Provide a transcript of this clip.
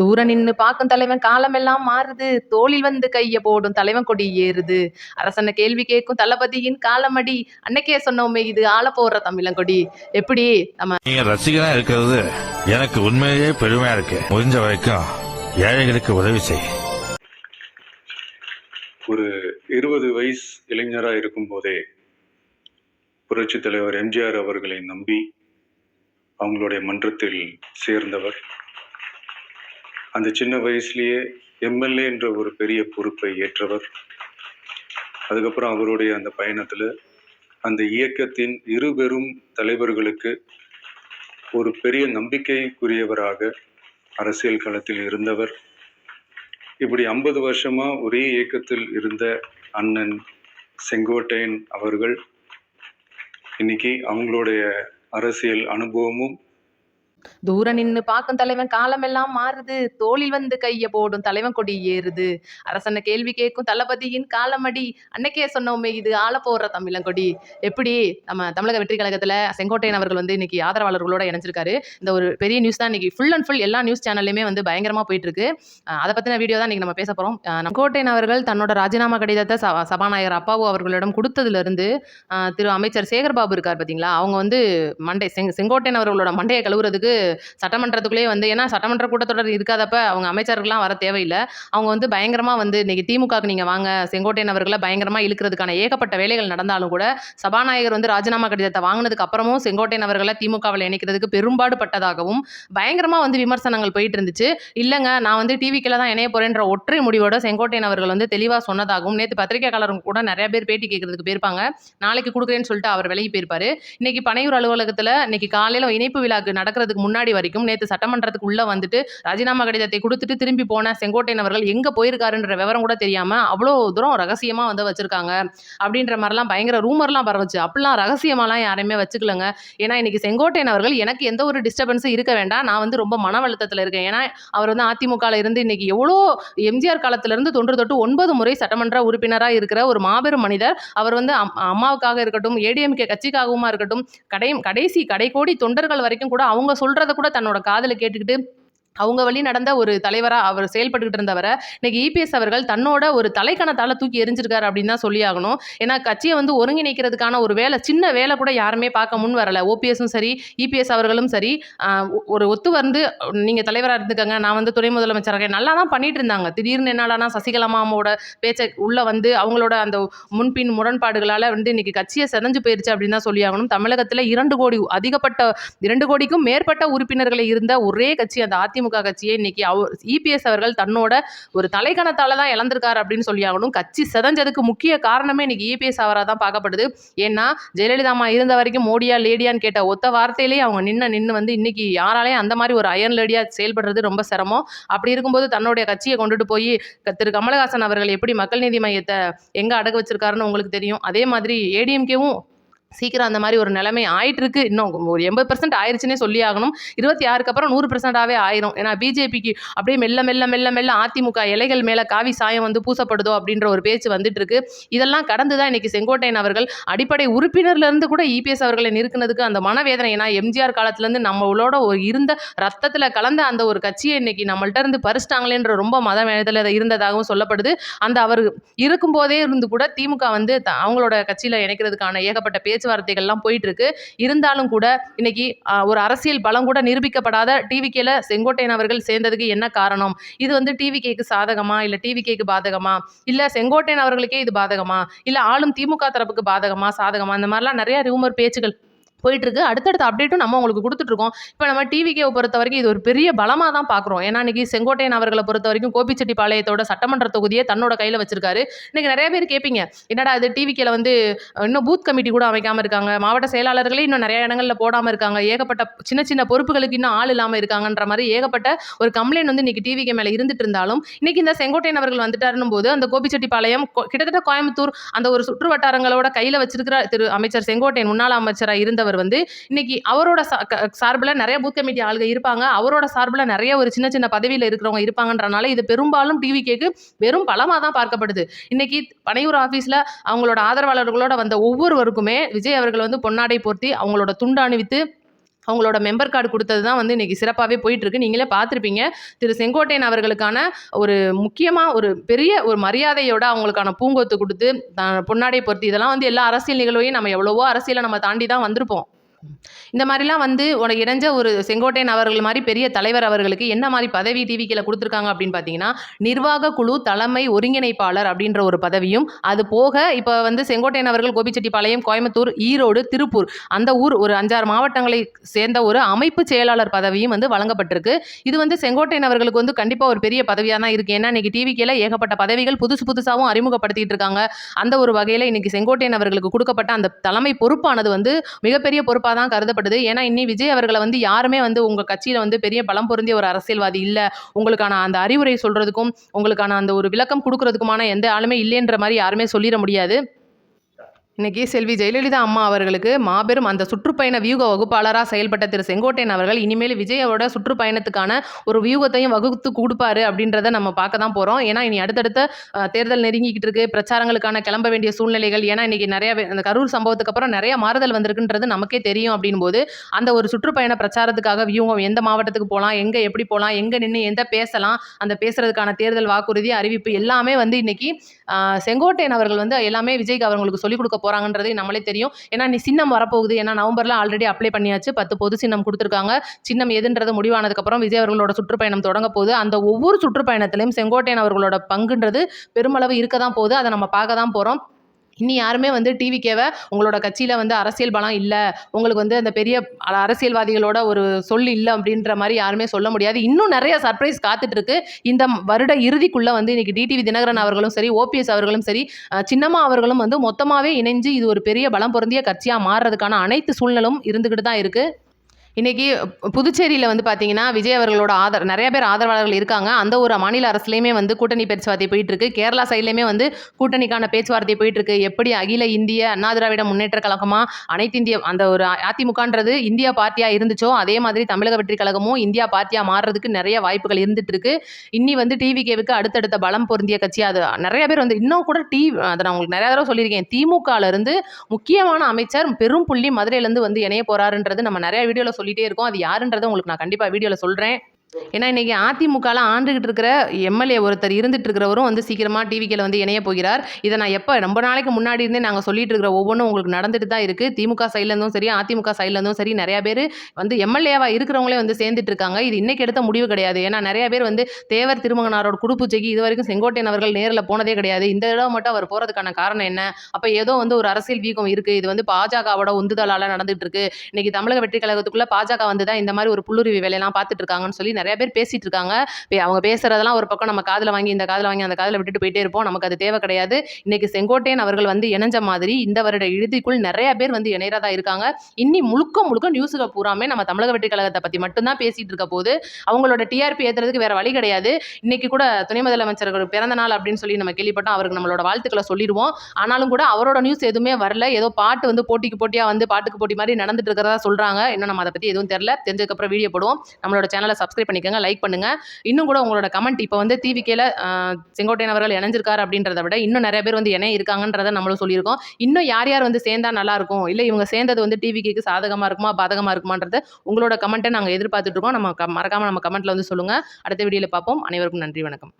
தூர நின்னு பார்க்கும் தலைவன் காலமெல்லாம் மாறுது. தோளில் வந்து கைய போடும் தலைவன் கொடி ஏறுது. அரசனை கேள்வி கேட்கும் தளபதியின் காலமடி. அன்னைக்கே சொன்னோமே இது ஆள போடுற தமிழங்கொடி. எப்படி நம்ம நீங்க ரசிகனா இருக்கிறது எனக்கு உண்மையிலேயே பெருமையா இருக்கு. முடிஞ்ச வரைக்கும் ஏழைகளுக்கு உதவி செய். ஒரு இருபது வயசு இளைஞராக இருக்கும்போதே புரட்சித் தலைவர் எம்ஜிஆர் அவர்களை நம்பி அவங்களுடைய மன்றத்தில் சேர்ந்தவர் அந்த சின்ன வயசுலேயே எம்எல்ஏ என்ற ஒரு பெரிய பொறுப்பை ஏற்றவர். அதுக்கப்புறம் அவருடைய அந்த பயணத்தில் அந்த இயக்கத்தின் இரு பெரும் தலைவர்களுக்கு ஒரு பெரிய நம்பிக்கைக்குரியவராக அரசியல் களத்தில் இருந்தவர். இப்படி ஐம்பது வருஷமாக ஒரே இயக்கத்தில் இருந்த அண்ணன் செங்கோட்டையன் அவர்கள் இன்னைக்கு அவங்களுடைய அரசியல் அனுபவமும் தூர நின்று பார்க்கும் தலைவன் காலமெல்லாம் மாறுது. தோளில் வந்து கைய போடும் தலைவன் கொடி ஏறுது. அரசனை கேள்வி கேட்கும் தளபதியின் காலமடி. அன்னைக்கே சொன்னோமே இது ஆள போடுற தமிழங்கொடி. எப்படி? நம்ம தமிழக வெற்றி கழகத்துல செங்கோட்டையன் அவர்கள் வந்து இன்னைக்கு ஆதரவாளர்களோட இணைஞ்சிருக்காரு. இந்த ஒரு பெரிய நியூஸ் தான் இன்னைக்கு ஃபுல் அண்ட் ஃபுல் எல்லா நியூஸ் சேனல்லையுமே வந்து பயங்கரமா போயிட்டு இருக்கு அதை பத்தின வீடியோ தான் இன்னைக்கு நம்ம பேச போறோம். செங்கோட்டையன் அவர்கள் தன்னோட ராஜினாமா கடிதத்தை சபாநாயகர் அப்பாவு அவர்களிடம் கொடுத்ததுல இருந்து திரு அமைச்சர் சேகர்பாபு இருக்கார் பாத்தீங்களா? அவங்க வந்து மண்டை செங் செங்கோட்டையன் அவர்களோட மண்டையை கழுவுறதுக்கு சட்டமன்றத்துக்குள்ளேயே வந்து ஏன்னா சட்டமன்ற கூட்டத்தொடர் இருக்காதப்ப அவங்க அமைச்சர்கள்லாம் வர தேவையில்லை. அவங்க வந்து பயங்கரமா வந்து இன்னைக்கு திமுகவுக்கு நீங்க வாங்க செங்கோட்டையன் அவர்களை பயங்கரமா இழுக்கிறதுக்கான ஏகப்பட்ட வேலைகள் நடந்தாலும் கூட சபாநாயகர் வந்து ராஜினாமா கடிதத்தை வாங்கினதுக்கு அப்புறமும் செங்கோட்டையன் அவர்களை திமுகவில் இணைக்கிறதுக்கு பெரும்பாடு பட்டதாகவும் பயங்கரமா வந்து விமர்சனங்கள் போயிட்டு இருந்துச்சு இல்லைங்க நான் வந்து டிவிக்கில் தான் இணைய போறேன்ற ஒற்றை முடிவோட செங்கோட்டையன் அவர்கள் வந்து தெளிவாக சொன்னதாகவும் நேற்று பத்திரிகையாளரும் கூட நிறைய பேர் பேட்டி கேட்கறதுக்கு போயிருப்பாங்க. நாளைக்கு கொடுக்குறேன்னு சொல்லிட்டு அவர் விலகி போயிருப்பாரு. இன்னைக்கு பனையூர் அலுவலகத்தில் இன்னைக்கு காலையில் இணைப்பு விழாக்கு நடக்கிறதுக்கு முன்னாடி வரைக்கும் நேற்று சட்டமன்றத்துக்கு உள்ளே வந்துட்டு ராஜினாமா கடிதத்தை கொடுத்துட்டு திரும்பி போன செங்கோட்டையன் அவர்கள் எங்கே போயிருக்காருன்ற விவரம் கூட தெரியாமல் அவ்வளோ தூரம் ரகசியமாக வந்து வச்சுருக்காங்க. அப்படின்ற மாதிரிலாம் பயங்கர ரூமர்லாம் பரவச்சு. அப்படிலாம் ரகசியமாலாம் யாரையுமே வச்சுக்கலங்க. ஏன்னா இன்னைக்கு செங்கோட்டையன் அவர்கள் எனக்கு எந்த ஒரு டிஸ்டர்பன்ஸும் இருக்க வேண்டாம். நான் வந்து ரொம்ப மன அழுத்தத்தில் இருக்கேன். ஏன்னா அவர் வந்து அதிமுகவில் இருந்து இன்னைக்கு எவ்வளோ எம்ஜிஆர் காலத்திலிருந்து தொன்று தொட்டு ஒன்பது முறை சட்டமன்ற உறுப்பினராக இருக்கிற ஒரு மாபெரும் மனிதர். அவர் வந்து அம்- அம்மாவுக்காக இருக்கட்டும் ஏடிஎம்கே கட்சிக்காகவும் இருக்கட்டும் கடை கடைசி கடைக்கோடி தொண்டர்கள் வரைக்கும் கூட அவங்க சொல்றத கூட தன்னோட காதில் கேட்டுக்கிட்டு அவங்க வழி நடந்த ஒரு தலைவராக அவர் செயல்பட்டுக்கிட்டு இருந்தவரை இன்னைக்கு இபிஎஸ் அவர்கள் தன்னோட ஒரு தலைக்கணத்தால் தூக்கி எரிஞ்சிருக்காரு அப்படின்னு தான் சொல்லி ஆகணும். ஏன்னா கட்சியை வந்து ஒருங்கிணைக்கிறதுக்கான ஒரு வேலை சின்ன வேலை கூட யாருமே பார்க்க முன் வரலை. ஓபிஎஸும் சரி இபிஎஸ் அவர்களும் சரி ஒரு ஒத்து வந்து நீங்கள் தலைவராக இருந்துக்கங்க நான் வந்து துணை முதலமைச்சராக நல்லா தான் பண்ணிட்டு இருந்தாங்க. திடீர்னு என்னடானா சசிகலா மாமாவோட பேச்சை உள்ளே வந்து அவங்களோட அந்த முன்பின் முரண்பாடுகளால் வந்து இன்னைக்கு கட்சியை செதஞ்சு போயிருச்சு அப்படின்னு தான் சொல்லி ஆகணும். தமிழகத்தில் இரண்டு கோடி அதிகப்பட்ட இரண்டு கோடிக்கும் மேற்பட்ட உறுப்பினர்களை இருந்த ஒரே கட்சி அந்த அதிமுக கட்சியை இன்னைக்கு அவர் இபிஎஸ் அவர்கள் தன்னோட ஒரு தலைக்கணத்தால தான் இழந்திருக்காரு அப்படின்னு சொல்லி ஆகணும் கட்சி செதஞ்சதுக்கு முக்கிய காரணமே இன்னைக்கு இபிஎஸ் அவராக தான் பார்க்கப்படுது. ஏன்னா ஜெயலலிதா அம்மா இருந்த வரைக்கும் மோடியா லேடியான்னு கேட்ட ஒத்த வார்த்தையிலேயே அவங்க நின்று நின்று வந்து இன்னைக்கு யாராலையும் அந்த மாதிரி ஒரு அயன் லேடியா செயல்படுறது ரொம்ப சிரமம். அப்படி இருக்கும்போது தன்னுடைய கட்சியை கொண்டுட்டு போய் திரு கமலஹாசன் அவர்கள் எப்படி மக்கள் நீதி மையத்தை எங்க அடகு வச்சிருக்காருன்னு உங்களுக்கு தெரியும். அதே மாதிரி ஏடிஎம்கேவும் சீக்கிரம் அந்த மாதிரி ஒரு நிலைமை ஆயிட்டு இருக்கு இன்னும் ஒரு எண்பது பர்சன்ட் ஆயிடுச்சுன்னே சொல்லி ஆகணும் இருபத்தி ஆறுக்கு அப்புறம் நூறு பர்சன்டாகவே ஆயிரும். ஏன்னா பிஜேபிக்கு அப்படியே மெல்ல மெல்ல மெல்ல மெல்ல அதிமுக இலைகள் மேலே காவி சாயம் வந்து பூசப்படுதோ அப்படின்ற ஒரு பேச்சு வந்துட்டு இருக்கு இதெல்லாம் கடந்து தான் இன்னைக்கு செங்கோட்டையன் அவர்கள் அடிப்படை உறுப்பினர்லேருந்து கூட இபிஎஸ் அவர்களை நிறுத்தினதுக்கு அந்த மனவேதனை. ஏன்னா எம்ஜிஆர் காலத்துலேருந்து நம்மளோட ஒரு இருந்த ரத்தத்தில் கலந்த அந்த ஒரு கட்சியை இன்னைக்கு நம்மள்ட்ட இருந்து பறிச்சிட்டாங்களேன்ற ரொம்ப மத வேதத்தில் இருந்ததாகவும் சொல்லப்படுது. அந்த அவர் இருக்கும்போதே இருந்து கூட திமுக வந்து த- அவங்களோட கட்சியில் இணைக்கிறதுக்கான ஏகப்பட்ட பேச்சு பேச்சுவார்த்தைகள்லாம் போயிட்டுருக்கு. இருந்தாலும் கூட இன்னைக்கு ஒரு அரசியல் பலம் கூட நிரூபிக்கப்படாத டிவிகேல செங்கோட்டையன் அவர்கள் சேர்ந்ததுக்கு என்ன காரணம்? இது வந்து டிவிகேக்கு சாதகமா? இல்லை டிவிகேக்கு பாதகமா? இல்லை செங்கோட்டையன் அவர்களுக்கே இது பாதகமா? இல்லை ஆளும் திமுக தரப்புக்கு பாதகமா? சாதகமா? இந்த மாதிரிலாம் நிறைய ரூமர் பேச்சுகள் போயிட்டுருக்கு. அடுத்தடுத்த அப்டேட்டும் நம்ம உங்களுக்கு கொடுத்துட்ருக்கோம் இப்போ நம்ம டிவிகேவை பொறுத்த வரைக்கும் இது ஒரு பெரிய பலமாக தான் பார்க்குறோம் ஏன்னா இன்னைக்கு செங்கோட்டையன் அவர்களை பொறுத்த வரைக்கும் கோபிச்செட்டிப்பாளையத்தோட சட்டமன்ற தொகுதியை தன்னோட கையில் வச்சிருக்காரு. இன்னைக்கு நிறைய பேர் கேட்பீங்க என்னடா இது டிவிக்கேல வந்து இன்னும் பூத் கமிட்டி கூட அமைக்காமல் இருக்காங்க. மாவட்ட செயலாளர்களே இன்னும் நிறைய இடங்களில் போடாமல் இருக்காங்க. ஏகப்பட்ட சின்ன சின்ன பொறுப்புகளுக்கு இன்னும் ஆள் இல்லாமல் இருக்காங்கன்ற மாதிரி ஏகப்பட்ட ஒரு கம்ப்ளைண்ட் வந்து இன்றைக்கி டிவிக்கு மேலே இருந்துட்டு இருந்தாலும் இன்றைக்கி இந்த செங்கோட்டையன் அவர்கள் வந்துட்டாருன்னு போது அந்த கோபிச்செட்டிப்பாளையம் கிட்டத்தட்ட கோயம்புத்தூர் அந்த ஒரு சுற்று வட்டாரங்களோட கையில் வச்சிருக்கிற திரு அமைச்சர் செங்கோட்டையன் முன்னாள் அமைச்சராக இருந்தவர் வந்து இன்னைக்கு அவரோட சார்பில் நிறைய பூத் கமிட்டி ஆளுங்க இருப்பாங்க. அவரோட சார்பில் நிறைய ஒரு சின்ன சின்ன பதவியில் இருக்கிறவங்க இருப்பாங்கன்றனால இது பெரும்பாலும் டிவி கேக்கு வெறும் பலமாக தான் பார்க்கப்படுது. இன்னைக்கு பனையூர் ஆஃபீஸில் அவங்களோட ஆதரவாளர்களோட வந்த ஒவ்வொருவருக்குமே விஜய் அவர்கள் வந்து பொன்னாடை போர்த்தி அவங்களோட துண்டு அணிவித்து அவங்களோட மெம்பர் கார்டு கொடுத்தது தான் வந்து இன்றைக்கி சிறப்பாகவே போயிட்டுருக்கு. நீங்களே பார்த்துருப்பீங்க. திரு செங்கோட்டையன் அவர்களுக்கான ஒரு முக்கியமாக ஒரு பெரிய ஒரு மரியாதையோட அவங்களுக்கான பூங்கொத்து கொடுத்து த- பொன்னாடை பொருத்தி இதெல்லாம் வந்து எல்லா அரசியல் நிகழ்வையும் நம்ம எவ்வளவோ அரசியலை நம்ம தாண்டி தான் வந்திருப்போம். இந்த மாதிரிலாம் வந்து உனக்கு இணைஞ்ச ஒரு செங்கோட்டையன் அவர்கள் மாதிரி பெரிய தலைவர் அவர்களுக்கு என்ன மாதிரி பதவி டிவிக்கில் கொடுத்துருக்காங்க அப்படின்னு பார்த்தீங்கன்னா நிர்வாக குழு தலைமை ஒருங்கிணைப்பாளர் அப்படின்ற ஒரு பதவியும் அது போக இப்போ வந்து செங்கோட்டையன் அவர்கள் கோபிச்செட்டிப்பாளையம் கோயம்புத்தூர் ஈரோடு திருப்பூர் அந்த ஊர் ஒரு அஞ்சாறு மாவட்டங்களை சேர்ந்த ஒரு அமைப்பு செயலாளர் பதவியும் வந்து வழங்கப்பட்டிருக்கு. இது வந்து செங்கோட்டையன் அவர்களுக்கு வந்து கண்டிப்பாக ஒரு பெரிய பதவியாக தான் இருக்குது ஏன்னா இன்னைக்கு டிவிக்கில் ஏகப்பட்ட பதவிகள் புதுசு புதுசாகவும் அறிமுகப்படுத்திட்டு இருக்காங்க. அந்த ஒரு வகையில் இன்னைக்கு செங்கோட்டையன் அவர்களுக்கு கொடுக்கப்பட்ட அந்த தலைமை பொறுப்பானது வந்து மிகப்பெரிய பொறுப்பாக தான் கருதப்படுது. ஏன்னா இன்னி விஜய் அவர்களை வந்து யாருமே வந்து உங்கள் கட்சியில் வந்து பெரிய பலம் பொருந்திய ஒரு அரசியல்வாதி இல்லை. உங்களுக்கான அந்த அறிவுரை சொல்கிறதுக்கும் உங்களுக்கான அந்த ஒரு விளக்கம் கொடுக்கறதுக்குமான எந்த ஆளுமே இல்லைன்ற மாதிரி யாருமே சொல்லிட முடியாது. இன்றைக்கி செல்வி ஜெயலலிதா அம்மா அவர்களுக்கு மாபெரும் அந்த சுற்றுப்பயண வியூக வகுப்பாளராக செயல்பட்ட திரு செங்கோட்டையன் அவர்கள் இனிமேல் விஜயோட சுற்றுப்பயணத்துக்கான ஒரு வியூகத்தையும் வகுத்து கொடுப்பாரு அப்படின்றத நம்ம பார்க்க தான் போகிறோம் ஏன்னா இனி அடுத்தடுத்த தேர்தல் நெருங்கிக்கிட்டு இருக்கு. பிரச்சாரங்களுக்கான கிளம்ப வேண்டிய சூழ்நிலைகள் ஏன்னா இன்றைக்கி நிறைய அந்த கரூர் சம்பவத்துக்கு அப்புறம் நிறைய மாறுதல் வந்திருக்குன்றது நமக்கே தெரியும் அப்படின் போது அந்த ஒரு சுற்றுப்பயண பிரச்சாரத்துக்காக வியூகம் எந்த மாவட்டத்துக்கு போகலாம் எங்கே எப்படி போகலாம் எங்கே நின்று எந்த பேசலாம் அந்த பேசுறதுக்கான தேர்தல் வாக்குறுதி அறிவிப்பு எல்லாமே வந்து இன்றைக்கி செங்கோட்டையன் அவர்கள் வந்து எல்லாமே விஜய்க்கு அவங்களுக்கு சொல்லிக் கொடுக்க போகிறாங்கன்றது நம்மளே தெரியும். ஏன்னா நீ சின்னம் வரப்போகுது. ஏன்னா நவம்பர்ல ஆல்ரெடி அப்ளை பண்ணியாச்சு. பத்து பொது சின்னம் கொடுத்துருக்காங்க. சின்னம் எதுன்றது முடிவானதுக்கப்புறம் விஜய் அவர்களோட சுற்றுப்பயணம் தொடங்க போகுது. அந்த ஒவ்வொரு சுற்றுப்பயணத்திலையும் செங்கோட்டையன் அவர்களோட பங்குன்றது பெருமளவு இருக்க தான் போகுது. அதை நம்ம பார்க்க தான் போகிறோம் இனி யாருமே வந்து டிவிகேவை உங்களோட கட்சியில் வந்து அரசியல் பலம் இல்லை. உங்களுக்கு வந்து அந்த பெரிய அரசியல்வாதிகளோட ஒரு சொல் இல்லை அப்படின்ற மாதிரி யாருமே சொல்ல முடியாது. இன்னும் நிறைய சர்ப்ரைஸ் காத்துட்ருக்கு. இந்த வருட இறுதிக்குள்ளே வந்து இன்றைக்கி டிடிவி தினகரன் அவர்களும் சரி ஓபிஎஸ் அவர்களும் சரி சின்னம்மா அவர்களும் வந்து மொத்தமாகவே இணைஞ்சு இது ஒரு பெரிய பலம் பொருந்திய கட்சியாக மாறுறதுக்கான அனைத்து சூழ்நிலும் இருந்துக்கிட்டு தான் இருக்குது இன்றைக்கி புதுச்சேரியில் வந்து பார்த்தீங்கன்னா விஜய் அவர்களோட ஆதரவு நிறைய பேர் ஆதரவாளர்கள் இருக்காங்க. அந்த ஒரு மாநில அரசுலையுமே வந்து கூட்டணி பேச்சுவார்த்தை போயிட்டு இருக்கு. கேரளா சைட்லேயுமே வந்து கூட்டணிக்கான பேச்சுவார்த்தை போயிட்டு இருக்கு. எப்படி அகில இந்திய அண்ணா திராவிட முன்னேற்ற கழகமாக அனைத்து இந்திய அந்த ஒரு அதிமுகன்றது இந்தியா பார்ட்டியாக இருந்துச்சோ அதே மாதிரி தமிழக வெற்றி கழகமும் இந்தியா பார்ட்டியாக மாறுறதுக்கு நிறைய வாய்ப்புகள் இருந்துட்டு இருக்கு. இன்னி வந்து டிவிகேவுக்கு அடுத்தடுத்த பலம் பொருந்திய கட்சி அது. நிறைய பேர் வந்து இன்னும் கூட டி அதை நான் உங்களுக்கு நிறைய தடவை சொல்லியிருக்கேன். திமுகலேருந்து முக்கியமான அமைச்சர் பெரும் புள்ளி மதுரையிலேருந்து வந்து இணைய போறாருன்றது நம்ம நிறைய வீடியோவில் சொல்லி சொல்லிட்டே இருக்கோம். அது யாருன்றதை உங்களுக்கு நான் கண்டிப்பாக வீடியோவில் சொல்கிறேன் ஏன்னா இன்றைக்கி அதிமுகவில் ஆண்டுகிட்டு இருக்கிற எம்எல்ஏ ஒருத்தர் இருந்துட்டு இருக்கிறவரும் வந்து சீக்கிரமாக டிவிக்கில் வந்து இணைய போகிறார். இதை நான் எப்போ ரொம்ப நாளைக்கு முன்னாடி இருந்தே நாங்கள் சொல்லிட்டு இருக்கிற ஒவ்வொன்றும் உங்களுக்கு நடந்துட்டு தான் இருக்குது திமுக சைட்லேருந்தும் சரி அதிமுக சைட்லேருந்தும் சரி நிறையா பேர் வந்து எம்எல்ஏவாக இருக்கிறவங்களே வந்து சேர்ந்துட்டு இருக்காங்க. இது இன்றைக்கி எடுத்த முடிவு கிடையாது. ஏன்னா நிறைய பேர் வந்து தேவர் திருமகனாரோட குடுப்பூச்சைக்கு இது வரைக்கும் செங்கோட்டையன் அவர்கள் நேரில் போனதே கிடையாது. இந்த இடம் மட்டும் அவர் போகிறதுக்கான காரணம் என்ன? அப்போ ஏதோ வந்து ஒரு அரசியல் வீக்கம் இருக்குது இது வந்து பாஜகவோட உந்துதலால் நடந்துகிட்டு இருக்கு. இன்றைக்கி தமிழக வெற்றி கழகத்துக்குள்ளே பாஜக வந்து தான் இந்த மாதிரி ஒரு புல்லுருவி வேலையெல்லாம் பார்த்துட்டு இருக்காங்கன்னு சொல்லி நிறைய பேர் பேசிட்டு இருக்காங்க. அவங்க பேசுறதெல்லாம் ஒரு பக்கம் நம்ம காதில் வாங்கி இந்த காதில் வாங்கி அந்த காதில் விட்டுட்டு போயிட்டே இருப்போம். நமக்கு அது தேவை கிடையாது. இன்னைக்கு செங்கோட்டையன் அவர்கள் வந்து இணைஞ்ச மாதிரி இந்த வருட இறுதிக்குள் நிறைய பேர் வந்து இணையறதா இருக்காங்க. இன்னி முழுக்க முழுக்க நியூஸுகள் பூராமே நம்ம தமிழக வெற்றி கழகத்தை பத்தி மட்டும்தான் பேசிட்டு இருக்க போது அவங்களோட டிஆர்பி ஏத்துறதுக்கு வேற வழி கிடையாது. இன்னைக்கு கூட துணை முதலமைச்சர் பிறந்த நாள் அப்படின்னு சொல்லி நம்ம கேள்விப்பட்டோம். அவருக்கு நம்மளோட வாழ்த்துக்களை சொல்லிடுவோம். ஆனாலும் கூட அவரோட நியூஸ் எதுவுமே வரல. ஏதோ பாட்டு வந்து போட்டிக்கு போட்டியா வந்து பாட்டுக்கு போட்டி மாதிரி நடந்துட்டு இருக்கிறதா சொல்றாங்க. இன்னும் நம்ம அதை பத்தி எதுவும் தெரியல தெரிஞ்சதுக்கப்புறம் வீடியோ போடுவோம். நம்மளோட சேனலை சப்ஸ்கிரைப் பண்ணிக்கோங்க லைக் பண்ணுங்க. இன்னும் கூட உங்களோட கமெண்ட் இப்போ வந்து டிவிக்கேல செங்கோட்டையன் அவர்கள் இணைஞ்சிருக்காரு அப்படின்றத விட இன்னும் நிறைய பேர் வந்து இணைய இருக்காங்கன்றதை நம்மளும் சொல்லியிருக்கோம். இன்னும் யார் யார் வந்து சேர்ந்தா நல்லா இருக்கும்? இல்லை இவங்க சேர்ந்தது வந்து டிவிக்கு சாதகமாக இருக்குமா பாதகமாக இருக்குமான்றது உங்களோட கமெண்ட்டை நாங்கள் எதிர்பார்த்துட்டு இருக்கோம். நம்ம மறக்காமல் நம்ம கமெண்ட்டில் வந்து சொல்லுங்கள் அடுத்த வீடியோவில் பார்ப்போம். அனைவருக்கும் நன்றி வணக்கம்.